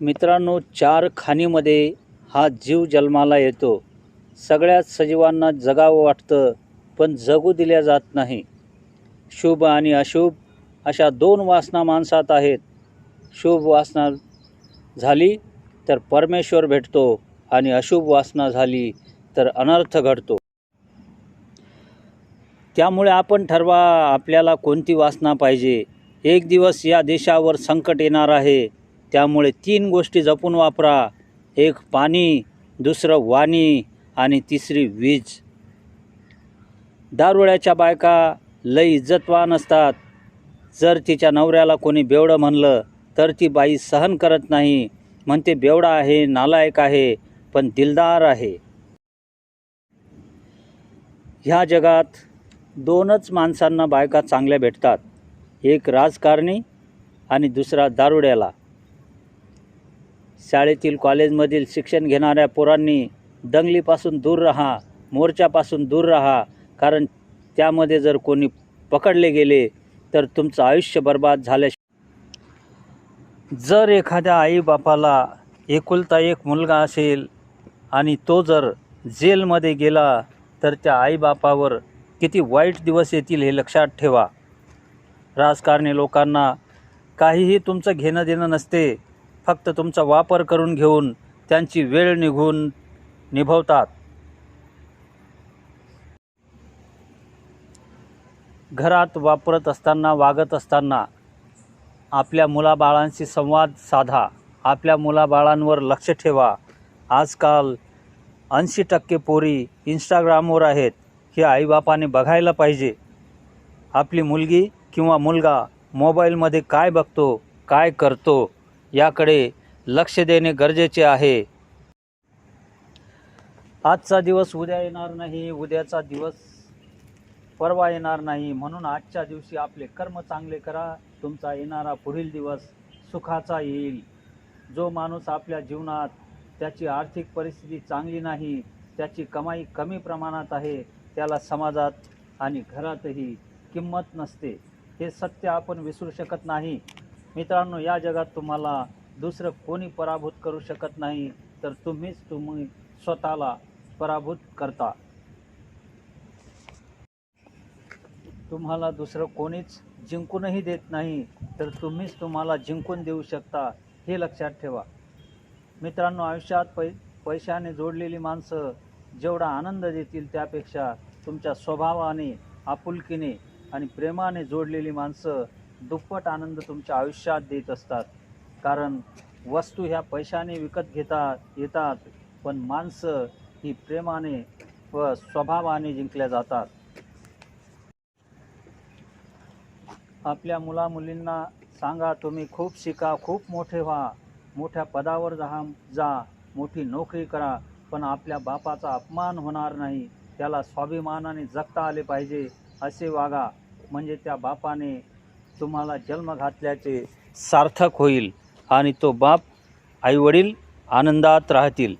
मित्रांनो चार खाणीमध्ये हा जीव जन्माला येतो. सगळ्याच सजीवांना जगावं वाटतं पण जगू दिल्या जात नाही. शुभ आणि अशुभ अशा दोन वासना माणसात आहेत. शुभ वासना झाली तर परमेश्वर भेटतो आणि अशुभ वासना झाली तर अनर्थ घडतो. त्यामुळे आपण ठरवा आपल्याला कोणती वासना पाहिजे? एक दिवस या देशावर संकट येणार आहे. त्यामुळे तीन गोष्टी जपून वापरा. एक पाणी दुसरं वाणी आणि तिसरी वीज. दारुड्याच्या बायका लय इज्जतवान असतात. जर तिच्या नवऱ्याला कोणी बेवडं म्हणलं तर ती बाई सहन करत नाही. म्हणते बेवडा आहे नालायक आहे पण दिलदार आहे. ह्या जगात दोनच माणसांना बायका चांगल्या भेटतात. एक राजकारणी आणि दुसरा दारुड्याला. शाळेतील कॉलेजमधील शिक्षण घेणाऱ्या पोरांनी दंगलीपासून दूर राहा मोर्चापासून दूर राहा. कारण त्यामध्ये जर कोणी पकडले गेले तर तुमचं आयुष्य बर्बाद झाल्या जर एखाद्या आईबापाला एकुलता एक मुलगा असेल आणि तो जर जेलमध्ये गेला तर त्या आईबापावर किती वाईट दिवस येतील हे लक्षात ठेवा. राजकारणी लोकांना काहीही तुमचं घेणं देणं नसते. फक्त तुमचा वापर करून घेऊन त्यांची वेळ निघून निभवतात. घरात वापरत असताना वागत असताना आपल्या मुलाबाळांशी संवाद साधा. आपल्या मुलाबाळांवर लक्ष ठेवा. आजकाल ऐंशी टक्के पोरी इंस्टाग्रामवर आहेत. हे आईबापाने बघायला पाहिजे. आपली मुलगी किंवा मुलगा मोबाईलमध्ये काय बघतो काय करतो? याकडे लक्ष देणे गरजेचे आहे. आजचा दिवस उद्या येणार नाही उद्याचा दिवस परवा येणार नाही. म्हणून आजच्या दिवशी आपले कर्म चांगले करा. तुमचा येणारा पुढील दिवस सुखाचा येईल. जो माणूस आपल्या जीवनात त्याची आर्थिक परिस्थिती चांगली नाही त्याची कमाई कमी प्रमाणात आहे त्याला समाजात आणि घरातही किंमत नसते. हे सत्य आपण विसरू शकत नाही. मित्रांनो या जगात तुम्हाला दुसरं कोणी पराभूत करू शकत नाही तर तुम्हीच तुम्ही स्वतःला पराभूत करता. तुम्हाला दुसरं कोणीच जिंकूनही देत नाही तर तुम्हीच तुम्हाला जिंकून देऊ शकता हे लक्षात ठेवा. मित्रांनो आयुष्यात पै पैशाने जोडलेली माणसं जेवढा आनंद देतील त्यापेक्षा तुमच्या स्वभावाने आपुलकीने आणि प्रेमाने जोडलेली माणसं दुप्पट आनंद तुमच्या आयुष्यात देत असतात. कारण वस्तू ह्या पैशाने विकत घेता येतात पण माणसं ही प्रेमाने व स्वभावाने जिंकल्या जातात. आपल्या मुला मुलींना सांगा तुम्ही खूप शिका खूप मोठे व्हा. मोठ्या पदावर जा जा मोठी नोकरी करा पण आपल्या बापाचा अपमान होणार नाही. त्याला स्वाभिमानाने जगता आले पाहिजे असे वागा. म्हणजे त्या बापाने तुम्हाला जन्म घातल्याचे सार्थक होईल आणि तो बाप आईवडील आनंदात राहतील.